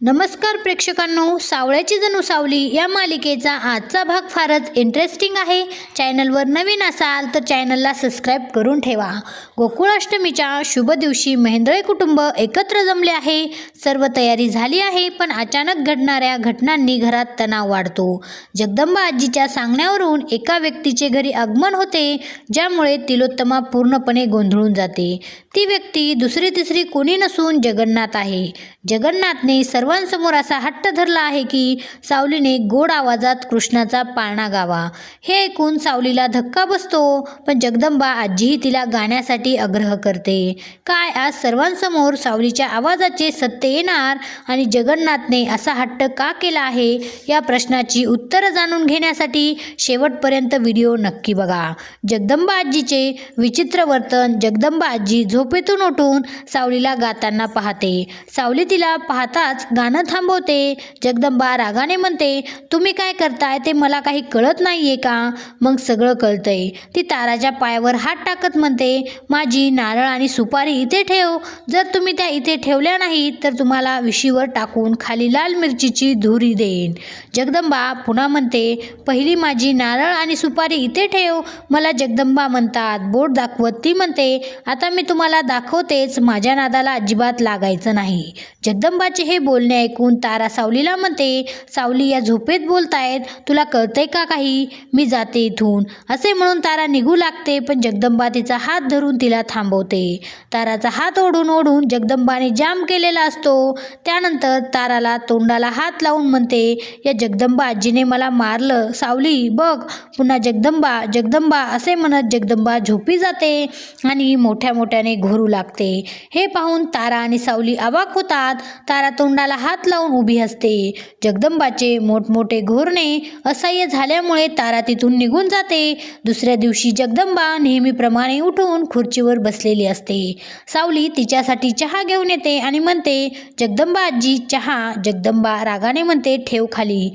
नमस्कार प्रेक्षकांनो सावळ्याची जणू सावली या मालिकेचा आजचा भाग फारच इंटरेस्टिंग आहे. चॅनलवर नवीन असाल तर चॅनलला सबस्क्राईब करून ठेवा. गोकुळाष्टमीच्या शुभ दिवशी महेंद्रे कुटुंब एकत्र जमले आहे. सर्व तयारी झाली आहे पण अचानक घडणाऱ्या घटनांनी घरात तणाव वाढतो. जगदंबा आजीच्या सांगण्यावरून एका व्यक्तीचे घरी आगमन होते ज्यामुळे तिलोत्तमा पूर्णपणे गोंधळून जाते. ती व्यक्ती दुसरी तिसरी कोणी नसून जगन्नाथ आहे. जगन्नाथने सर्व सर्वांसमोर असा हट्ट धरला आहे की सावलीने गोड आवाजात कृष्णाचा पाळणा गावा. हे ऐकून सावलीला धक्का बसतो पण जगदंबा आजीही तिला गाण्यासाठी आग्रह करते. काय आज सर्वांसमोर सावलीच्या आवाजाचे सत्य येणार आणि जगन्नाथने असा हट्ट का केला आहे? या प्रश्नाची उत्तरं जाणून घेण्यासाठी शेवटपर्यंत व्हिडिओ नक्की बघा. जगदंबा आजीचे विचित्र वर्तन जगदंबा आजी झोपेतून उठून सावलीला गाताना पाहते. सावली तिला पाहताच गाणं थांबवते. जगदंबा रागाने म्हणते तुम्ही काय करताय? ते मला काही कळत नाहीये का? मग सगळं कळतंय. ती ताराच्या पायावर हात टाकत म्हणते माझी नारळ आणि सुपारी इथे ठेव. जर तुम्ही त्या इथे ठेवल्या नाहीत तर तुम्हाला विशीवर टाकून खाली लाल मिरचीची धुरी देईन. जगदंबा पुन्हा म्हणते पहिली माझी नारळ आणि सुपारी इथे ठेव. मला जगदंबा म्हणतात बोट दाखवत ती म्हणते आता मी तुम्हाला दाखवतेच माझ्या नादाला अजिबात लागायचं नाही. जगदंबाचे हे बोल बोलणे ऐकून तारा सावलीला म्हणते सावली या झोपेत बोलतायत. तुला कळतंय का काही? मी जाते इथून. असे म्हणून तारा निघू लागते पण जगदंबा तिचा हात धरून तिला थांबवते. ताराचा हात ओढून ओढून जगदंबाने जाम केलेला असतो. त्यानंतर ताराला तोंडाला हात लावून म्हणते या जगदंबा आजीने मला मारलं. सावली बघ पुन्हा जगदंबा जगदंबा असे म्हणत जगदंबा झोपी जाते आणि मोठ्या मोठ्याने घोरू लागते. हे पाहून तारा आणि सावली अवाक होतात. तारा तोंडाला हात लावून उभी असते. जगदंबाचे मोठमोठे घोरणे असह्य झाल्यामुळे तारा तिथून निघून जाते. दुसऱ्या दिवशी जगदंबा नेहमीप्रमाणे उठून खुर्चीवर बसलेली असते. सावली तिच्यासाठी चहा घेऊन येते आणि म्हणते जगदंबा आजी चहा. जगदंबा रागाने म्हणते ठेव खाली.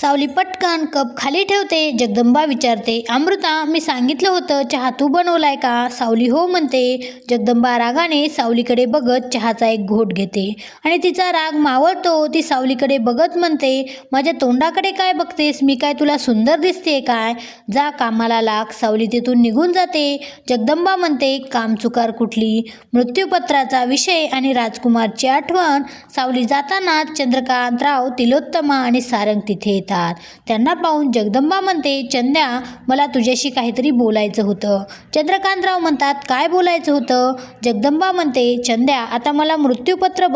सावली पटकन कप खाली ठेवते जगदंबा विचारते अमृता मी सांगितलं होतं चहा तू बनवलाय का? सावली हो म्हणते. जगदंबा रागाने सावलीकडे बघत चहाचा एक घोट घेते आणि तिचा राग मावळतो. ती सावलीकडे बघत म्हणते माझ्या तोंडाकडे काय बघतेस? मी काय तुला सुंदर दिसते काय? जा कामाला लाग. सावली तिथून निघून जाते. जगदंबा म्हणते काम चुकार कुठली? मृत्यूपत्राचा विषय आणि राजकुमारची आठवण. सावली जाताना चंद्रकांतराव तिलोत्तमा आणि सारंग तिथे येतात त्यांना पाहून जगदंबा म्हणते चंद्या मला तुझ्याशी काहीतरी बोलायचं होतं. चंद्रकांतराव म्हणतात काय बोलायचं होतं? जगदंबा म्हणते चंद्या आता मला मृत्यूपत्र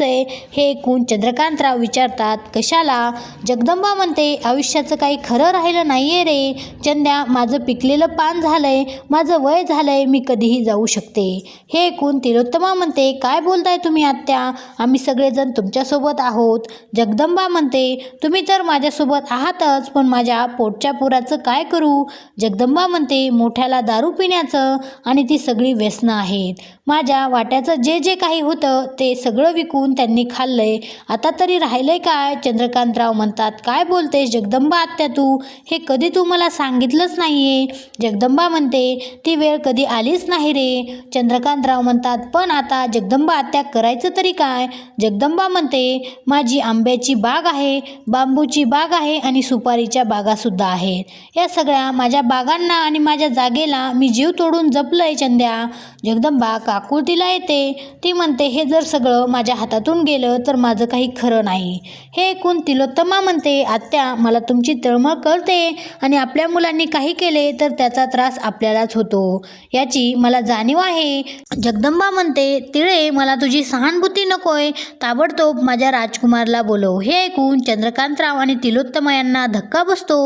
आहे हे ऐकून चंद्रकांतराव विचारतात कशाला? जगदंबा म्हणते आयुष्याचं काही खरं राहिलं नाही आहे रे. चंद्या माझं पिकलेलं पान झालं आहे माझं वय झालं आहे मी कधीही जाऊ शकते. हे ऐकून तिलोत्तमा म्हणते काय बोलताय तुम्ही आत्या? आम्ही सगळेजण तुमच्यासोबत आहोत. जगदंबा म्हणते तुम्ही तर माझ्या माझ्यासोबत आहातच पण माझ्या पोटच्या पुराचं काय करू? जगदंबा म्हणते मोठ्याला दारू पिण्याचं आणि ती सगळी व्यसनं आहेत. माझ्या वाट्याचं जे जे काही होतं ते सगळं विकून त्यांनी खाल्लंय. आता तरी राहिलंय काय? चंद्रकांतराव म्हणतात काय बोलतेस जगदंबा आत्या तू? हे कधी तू मला सांगितलंच नाहीये. जगदंबा म्हणते ती वेळ कधी आलीच नाही रे. चंद्रकांतराव म्हणतात पण आता जगदंबा आत्या करायचं तरी काय? जगदंबा म्हणते माझी आंब्याची बाग आहे बांबूची बाग बाग आहे आणि सुपारीच्या बागासुद्धा आहेत. या सगळ्या माझ्या बागांना आणि माझ्या जागेला मी जीव तोडून जपलंय चंद्या. जगदंबा काकुळतीला येते. ती म्हणते हे जर सगळं माझ्या हातातून गेलं तर माझं काही खरं नाही. हे ऐकून तिलोत्तमा म्हणते आत्या मला तुमची तळमळ कळते आणि आपल्या मुलांनी काही केले तर त्याचा त्रास आपल्यालाच होतो. याची मला जाणीव आहे. जगदंबा म्हणते तिळे मला तुझी सहानुभूती नकोय. ताबडतोब माझ्या राजकुमारला बोलव. हे ऐकून चंद्रकांतराव आणि तिलोत्तमा यांना धक्का बसतो.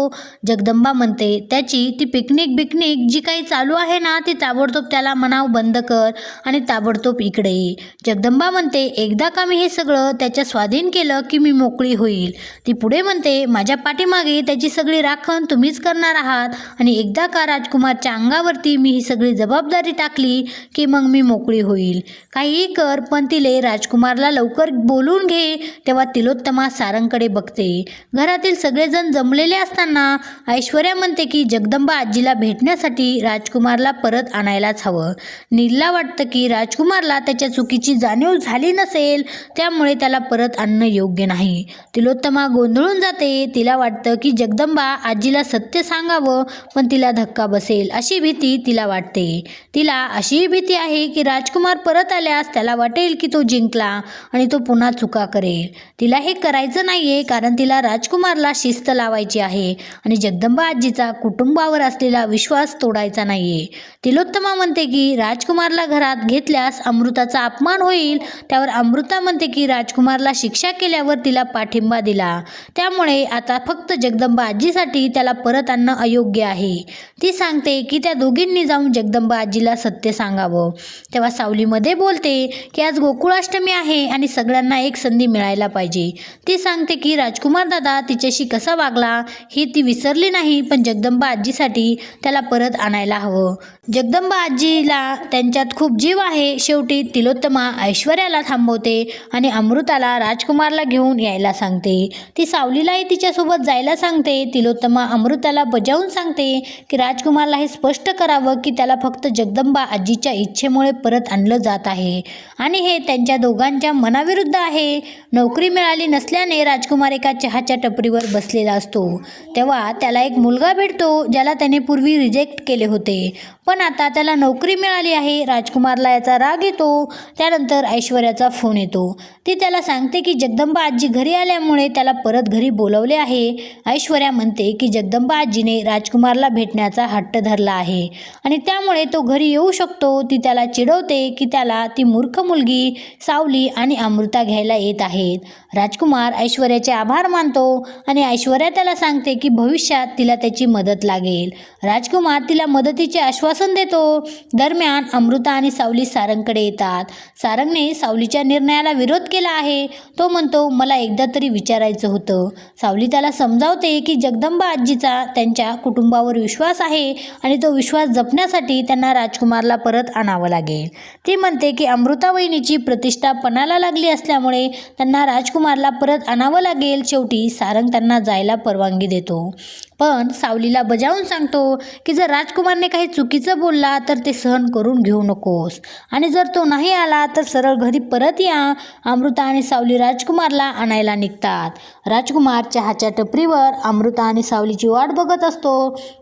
जगदंबा म्हणते त्याची ती पिकनिक बिकनिक जी काही चालू आहे ना ती ताबडतोब त्याला मनाव बंद कर आणि ताबडतोब इकडे ये. जगदंबा म्हणते एकदा का मी हे सगळं त्याच्या स्वाधीन केलं की मी मोकळी होईल? ती पुढे म्हणते माझ्या पाठीमागे त्याची सगळी राखण तुम्हीच करणार आहात आणि एकदा का राजकुमारच्या अंगावरती मी ही सगळी जबाबदारी टाकली की मग मी मोकळी होईल? काहीही कर पण तिले राजकुमारला लवकर बोलून घे तेव्हा तिलोत्तमा सारंगकडे बघते. घरातील सगळेजण जमलेले असताना ऐश्वर्या म्हणते की जगदंबा आजीला भेटण्यासाठी राजकुमारला परत आणायलाच हवं. नीलला वाटतं की राजकुमारला त्याच्या चुकीची जाणीव झाली नसेल त्यामुळे त्याला परत आणणं योग्य नाही. तिलोत्तमा गोंधळून जाते. तिला वाटतं की जगदंबा आजीला सत्य सांगावं पण तिला धक्का बसेल अशी भीती तिला वाटते. तिला अशीही भीती आहे की राजकुमार परत आल्यास त्याला वाटेल की तो जिंकला आणि तो पुन्हा चुका करेल. तिला हे करायचं नाहीये कारण तिला राजकुमार राजकुमारला शिस्त लावायची आहे आणि जगदंबा आजीचा कुटुंबावर असलेला विश्वास तोडायचा नाहीये. तिलोत्तमा म्हणते की राजकुमारला घरात घेतल्यास अमृताचा अपमान होईल. त्यावर अमृता म्हणते की राजकुमारला शिक्षा केल्यावर तिला पाठिंबा दिला. त्यामुळे आता फक्त जगदंबा आजीसाठी त्याला परत आणणं अयोग्य आहे. ती सांगते की त्या दोघींनी जाऊन जगदंबा आजीला सत्य सांगावं. तेव्हा सावलीमध्ये बोलते की आज गोकुळाष्टमी आहे आणि सगळ्यांना एक संधी मिळायला पाहिजे. ती सांगते की राजकुमार दादा तिच्याशी कसा वागला हे ती विसरली नाही पण जगदंबा आजीसाठी त्याला परत आणायला हवं. जगदंबा आजीला त्यांच्यात खूप जीव आहे. शेवटी तिलोत्तमा ऐश्वर्याला थांबवते आणि अमृताला राजकुमारला घेऊन यायला सांगते. ती सावलीलाही तिच्यासोबत जायला सांगते. तिलोत्तमा अमृताला बजावून सांगते की राजकुमारला हे स्पष्ट करावं की त्याला फक्त जगदंबा आजीच्या इच्छेमुळे परत आणलं जात आहे. आणि हे त्यांच्या दोघांच्या मनाविरुद्ध आहे. नोकरी मिळाली नसल्याने राजकुमार एका चहाच्या टपरीवर बसलेला असतो. तेव्हा त्याला एक मुलगा भेटतो ज्याला त्याने पूर्वी रिजेक्ट केले होते. पण आता त्याला नोकरी मिळाली आहे. राजकुमारला याचा राग येतो. त्यानंतर ऐश्वर्याचा फोन येतो. ती त्याला सांगते की जगदंबा आजी घरी आल्यामुळे त्याला परत घरी बोलवले आहे. ऐश्वर्या म्हणते की जगदंबा आजीने राजकुमारला भेटण्याचा हट्ट धरला आहे आणि त्यामुळे तो घरी येऊ शकतो. ती त्याला चिडवते की त्याला ती मूर्ख मुलगी सावली आणि अमृता घ्यायला येत आहेत. राजकुमार ऐश्वर्याचे आभार मानतो आणि ऐश्वर्या त्याला सांगते की भविष्यात तिला त्याची मदत लागेल. राजकुमार तिला मदतीचे आश्वासन देतो. दरम्यान अमृता आणि सावली सारंगकडे येतात. सारंगने सावलीच्या निर्णयाला विरोध केला आहे. तो म्हणतो मला एकदा तरी विचारायचं होतं सावली त्याला समजावते की जगदंबा आजीचा त्यांच्या कुटुंबावर विश्वास आहे आणि तो विश्वास जपण्यासाठी त्यांना राजकुमारला परत आणावं लागेल. ती म्हणते की अमृता वहिनीची प्रतिष्ठा पणाला लागली असल्यामुळे त्यांना राजकुमार राजकुमारला परत आणावं लागेल. शेवटी सारंग त्यांना जायला परवानगी देतो. पण सावलीला बजावून सांगतो की जर राजकुमारने काही चुकीचं बोलला तर ते सहन करून घेऊ नकोस. आणि जर तो नाही आला तर सरळ घरी परत या. अमृता आणि सावली राजकुमारला आणायला निघतात. राजकुमार चहाच्या टपरीवर अमृता आणि सावलीची वाट बघत असतो.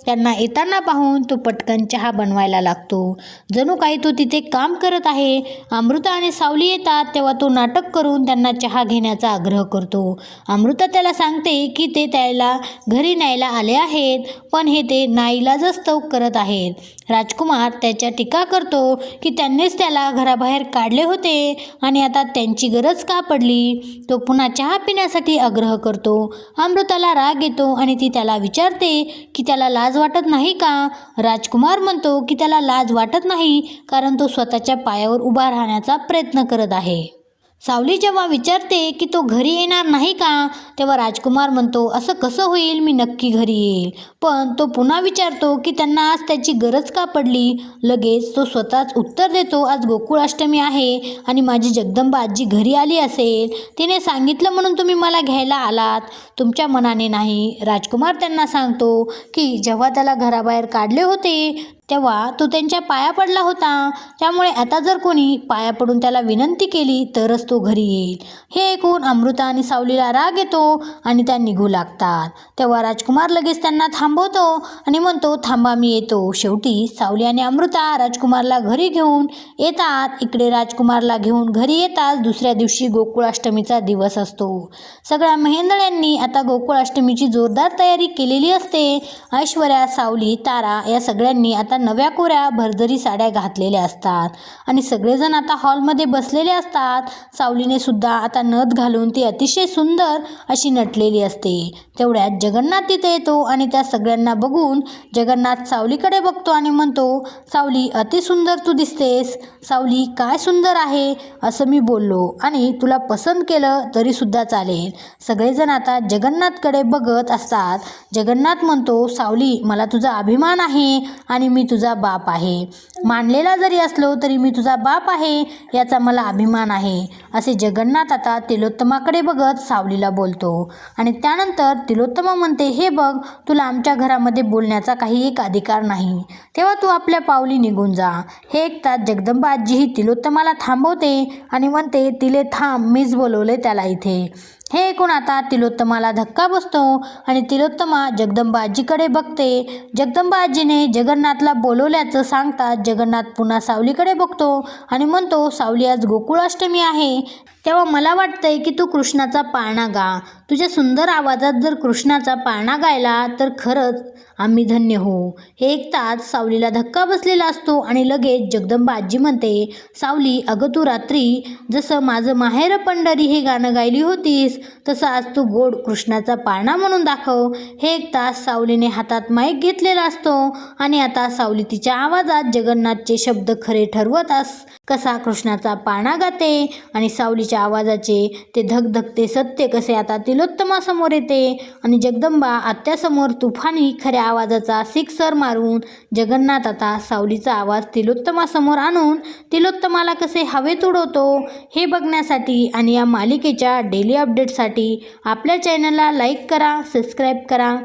त्यांना येताना पाहून तो पटकन चहा बनवायला लागतो. जणू काही तो तिथे काम करत आहे. अमृता आणि सावली येतात तेव्हा तो नाटक करून त्यांना चहा घेण्याचा आग्रह करतो. अमृता त्याला सांगते की ते त्याला घरी न्यायला आले आहेत पण हे ते नाईलाजस्तव करत आहेत. राजकुमार त्याच्या टीका करतो की त्यांनीच त्याला घराबाहेर काढले होते आणि आता त्यांची गरज का पडली? तो पुन्हा चहा पिण्यासाठी आग्रह करतो. अमृताला राग येतो आणि ती त्याला विचारते की त्याला लाज वाटत नाही का? राजकुमार म्हणतो की त्याला लाज वाटत नाही कारण तो स्वतःच्या पायावर उभा राहण्याचा प्रयत्न करत आहे. सावली जेव्हा विचारते की तो घरी येणार नाही का तेव्हा राजकुमार म्हणतो असं कसं होईल? मी नक्की घरी येईल. पण तो पुन्हा विचारतो की त्यांना आज त्याची गरज का पडली? लगेच तो स्वतःच उत्तर देतो आज गोकुळाष्टमी आहे आणि माझी जगदंबा आजी घरी आली असेल. तिने सांगितलं म्हणून तुम्ही मला घ्यायला आलात. तुमच्या मनाने नाही. राजकुमार त्यांना सांगतो की जेव्हा त्याला घराबाहेर काढले होते तेव्हा तो त्यांच्या पाया पडला होता. त्यामुळे आता जर कोणी पाया पडून त्याला विनंती केली तरच तो घरी येईल. हे ऐकून अमृता आणि सावलीला राग येतो आणि त्या निघू लागतात. तेव्हा राजकुमार लगेच त्यांना थांबवतो आणि म्हणतो थांबा मी येतो. शेवटी सावली आणि अमृता राजकुमारला घरी घेऊन येतात. इकडे राजकुमारला घेऊन घरी येतात दुसऱ्या दिवशी गोकुळाष्टमीचा दिवस असतो. सगळ्या महेंदळ्यांनी आता गोकुळाष्टमीची जोरदार तयारी केलेली असते. ऐश्वर्या सावली तारा या सगळ्यांनी आता नव्या कोऱ्या भरदरी साड्या घातलेल्या असतात. आणि सगळेजण आता हॉलमध्ये बसलेले असतात. सावलीने सुद्धा आता नथ घालून ती अतिशय सुंदर अशी नटलेली असते. तेवढ्यात जगन्नाथ तिथे येतो आणि त्या सगळ्यांना बघून जगन्नाथ सावलीकडे बघतो आणि म्हणतो सावली अतिसुंदर तू दिसतेस. सावली काय सुंदर आहे? असं मी बोललो. आणि तुला पसंत केलं तरीसुद्धा चालेल. सगळेजण आता जगन्नाथकडे बघत असतात. जगन्नाथ म्हणतो सावली मला तुझा अभिमान आहे आणि मी तुझा बाप आहे. मानलेला जरी असलो तरी मी तुझा बाप आहे याचा मला अभिमान आहे. असे जगन्नाथ आता तिलोत्तमाकडे बघत सावलीला बोलतो. आणि त्यानंतर तिलोत्तमा म्हणते हे बघ तुला आमच्या घरामध्ये बोलण्याचा काही एक अधिकार नाही. तेव्हा तू आपल्या पावली निघून जा. हे ऐकतात जगदंबा आजी ही तिलोत्तमाला थांबवते आणि म्हणते तिले थांब मीच बोलवले त्याला इथे. हे ऐकून आता? तिलोत्तमाला धक्का बसतो आणि तिलोत्तमा जगदंबा आजीकडे बघते. जगदंबा आजीने जगन्नाथला बोलवल्याचं सांगतात जगन्नाथ पुन्हा सावलीकडे बघतो आणि म्हणतो सावली आज गोकुळाष्टमी आहे. तेव्हा मला वाटतंय की तू कृष्णाचा पाळणा गा. तुझ्या सुंदर आवाजात जर कृष्णाचा पाळणा गायला तर खरंच आम्ही धन्य हो. हे ऐकताच सावलीला धक्का बसलेला असतो आणि लगेच जगदंबा आजी म्हणते सावली अगं तू रात्री जसं माझं माहेर पंढरी हे गाणं गायली होतीस तसं आज तू गोड कृष्णाचा पाळणा म्हणून दाखव. हे एक तास सावलीने हातात माईक घेतलेला असतो आणि आता सावली तिच्या आवाजात जगन्नाथचे शब्द खरे ठरवत अस कसा कृष्णाचा पाळणा गाते आणि सावलीच्या आवाजाचे ते धकधकते सत्य कसे आता तिलोत्तमासमोर येते. आणि जगदंबा आत्यासमोर तुफानी खऱ्या आवाजाचा सिक्सर मारून जगन्नाथ आता सावलीचा आवाज तिलोत्तमासमोर आणून तिलोत्तमाला कसे हवेत उडवतो? हे बघण्यासाठी आणि या मालिकेच्या डेली अपडेटसाठी आपल्या चॅनलला लाईक करा सबस्क्राईब करा.